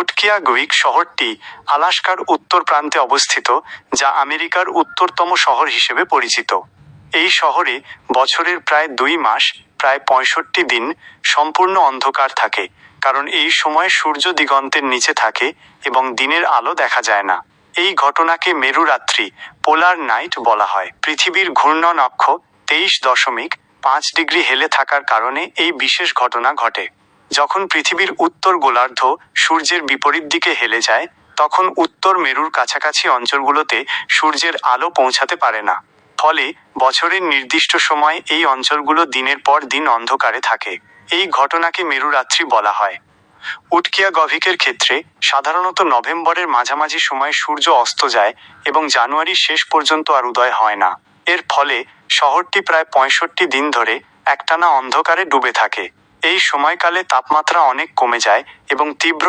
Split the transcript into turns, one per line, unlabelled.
উটকিয়া গুইক শহরটি আলাস্কার উত্তর প্রান্তে অবস্থিত, যা আমেরিকার উত্তরতম শহর হিসেবে পরিচিত। এই শহরে বছরের প্রায় দুই মাস, প্রায় পঁয়ষট্টি দিন সম্পূর্ণ অন্ধকার থাকে, কারণ এই সময় সূর্য দিগন্তের নিচে থাকে এবং দিনের আলো দেখা যায় না। এই ঘটনাকে মেরুরাত্রি, পোলার নাইট বলা হয়। পৃথিবীর ঘূর্ণন অক্ষ তেইশ দশমিক পাঁচ ডিগ্রি হেলে থাকার কারণে এই বিশেষ ঘটনা ঘটে। যখন পৃথিবীর উত্তর গোলার্ধ সূর্যের বিপরীত দিকে হেলে যায়, তখন উত্তর মেরুর কাছাকাছি অঞ্চলগুলোতে সূর্যের আলো পৌঁছাতে পারে না। ফলে বছরের নির্দিষ্ট সময় এই অঞ্চলগুলো দিনের পর দিন অন্ধকারে থাকে। এই ঘটনাকে মেরুরাত্রি বলা হয়। উটকিয়া গভিকের ক্ষেত্রে সাধারণত নভেম্বরের মাঝামাঝি সময় সূর্য অস্ত যায় এবং জানুয়ারির শেষ পর্যন্ত আর উদয় হয় না। এর ফলে শহরটি প্রায় পঁয়ষট্টি দিন ধরে একটানা অন্ধকারে ডুবে থাকে। এই সময়কালে তাপমাত্রা অনেক কমে যায় এবং তীব্র